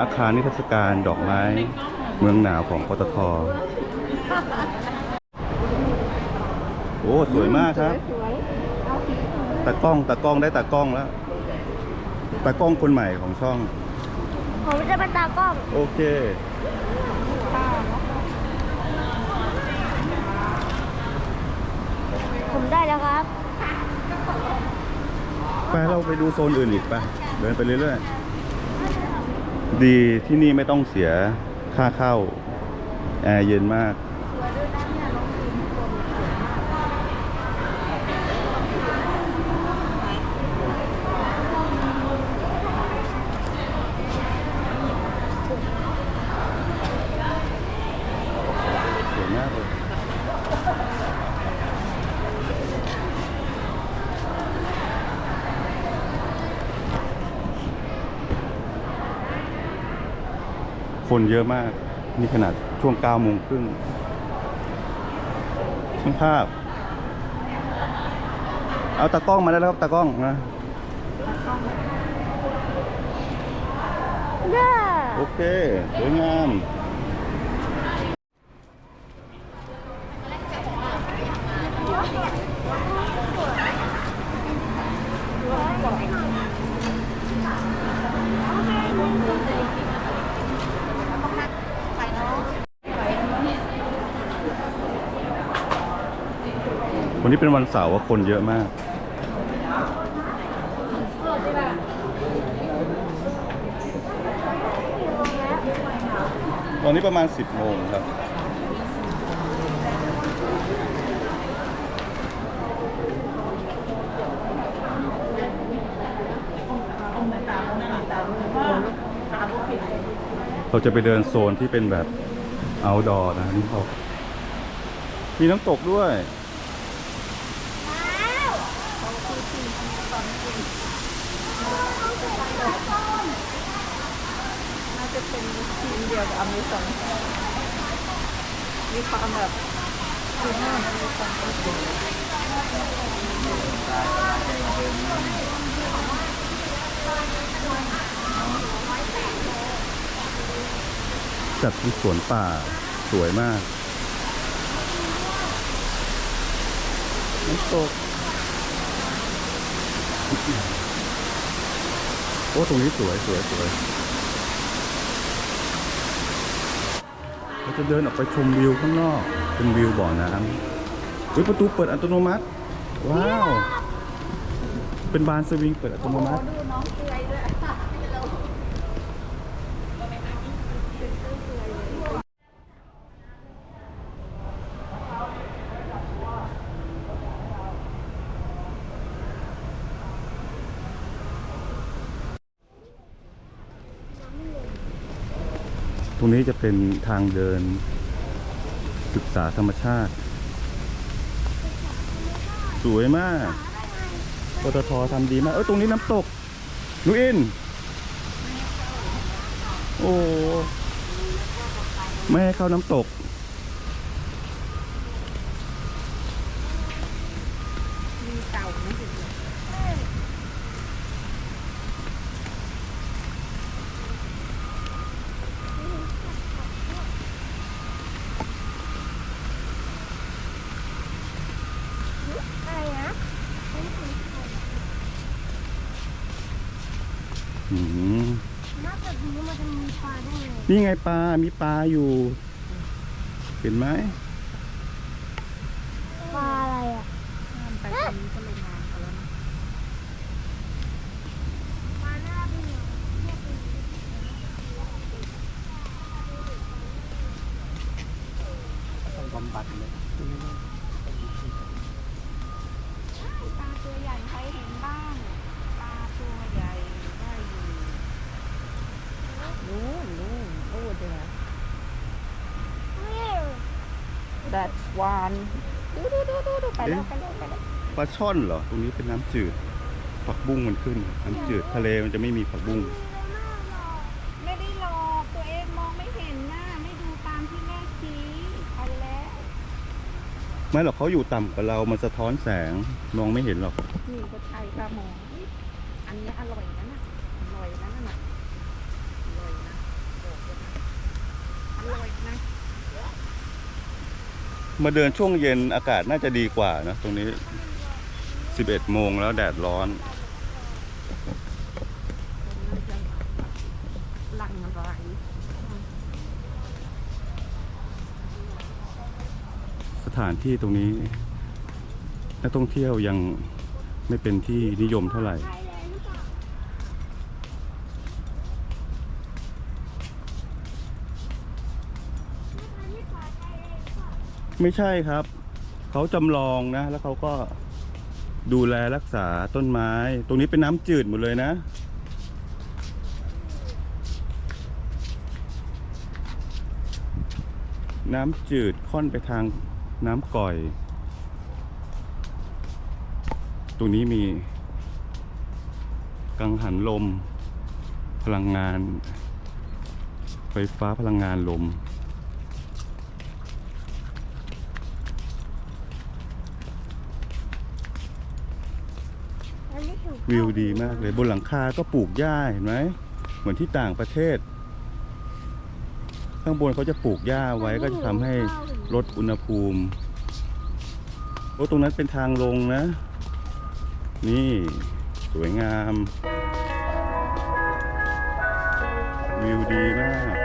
อาคารนิทรรศการดอกไม้เมืองหนาวของปตท โอ้ สวยมากครับสวยๆเอาสีตากล้องตากล้องได้ตากล้องแล้ว ตากล้องคนใหม่ของช่อง ผมจะเป็นตากล้อง โอเค ผมได้แล้วครับ ไปเราไปดูโซนอื่นอีกไป เดินไปเรื่อยๆ ดีที่นี่ไม่ต้องเสียค่าเข้า แอร์เย็นมาก สวยมากเลย คนเยอะมาก นี่ขนาดช่วง9โมงครึ่งช่างภาพ เอาตากล้องมาได้แล้วครับตากล้องนะเด้อโอเค สวยงาม วันนี้เป็นวันเสาร์ว่าคนเยอะมาก ตอนนี้ประมาณ 10 โมงครับ เราจะไปเดินโซนที่เป็นแบบ outdoor นะนี่เขามีน้ำตกด้วย น่าจะเป็นทีมเดียวกับอเมซอนมีความแบบคือหน้าอเมซอนก็สวจัดเป็นสวนป่าสวยมากน้ำตก อ้ตรงนี้สวยสวยสวยเราจะเดินออกไปชมวิวข้างนอก เป็นวิวบ่อน้ำเฮ้ยประตูเปิดอัตโนมัติ ว้าว เป็นบานสวิงเปิดอัตโนมัติ ดูน้องเปื่อด้วย ตรงนี้จะเป็นทางเดินศึกษาธรรมชาติ สวยมากปตททำดีมาก เออตรงนี้น้ำตกนุอิน โอ้ ไม่ให้เข้าน้ำตก มีเต่าไหมถึง อะไรนะ อืมนอกจากนี้มันจะมีปลาได้ไง นี่ไงปลา มีปลาอยู่ เห็นไหม ปลาอะไรอะ ห้ามไปตรงนี้ก็ลงน้ำกันแล้วนะ ปลาหน้าเบื่อ ต้องบำบัดเลย ปลาตัวใหญ่ใครเห็นบ้าง ปลาตัวใหญ่ได้อยู่นู่นนู่นโอ้เดี๋ยวนะ that's one ดูดูดูดูดูไปแล้วไปแล้วไปแล้วปลาช่อนเหรอ ตรงนี้เป็นน้ำจืด ผักบุ้งมันขึ้น น้ำจืดทะเลมันจะไม่มีผักบุ้งไม่ได้หลอกตัวเองมองไม่เห็นหน้าไม่ดูตามที่แม่ชี้ไปแล้ว ไม่หรอกเขาอยู่ต่ำกว่าเรา มันสะท้อนแสงมองไม่เห็นหรอก นี่ก็ใช่ปลามองอันนี้อร่อยนะน่ะอร่อยนะน่ะอร่อยนะ มาเดินช่วงเย็นอากาศน่าจะดีกว่านะตรงนี้ 11 โมงแล้วแดดร้อน ลังอะไรสถานที่ตรงนี้นักท่องเที่ยวยังไม่เป็นที่นิยมเท่าไหร่ ไทยแลนด์หรือเปล่าไม่ใช่ที่ป่าไทยแลนด์หรือเปล่า ไม่ใช่ครับ เขาจำลองนะ แล้วเขาก็ดูแลรักษาต้นไม้ ตรงนี้เป็นน้ำจืดหมดเลยนะ น้ำจืดค่อนไปทางน้ำก่อย ตรงนี้มี กังหันลม พลังงาน ไฟฟ้าพลังงานลม อันนี้ถูก วิวดีมากเลยบนหลังคาก็ปลูกหญ้าเห็นไหมเหมือนที่ต่างประเทศ ข้างบนเขาจะปลูกหญ้าไว้ก็จะทำให้ลดอุณหภูมิโอ้ตรงนั้นเป็นทางลงนะ นี่สวยงาม วิวดีมาก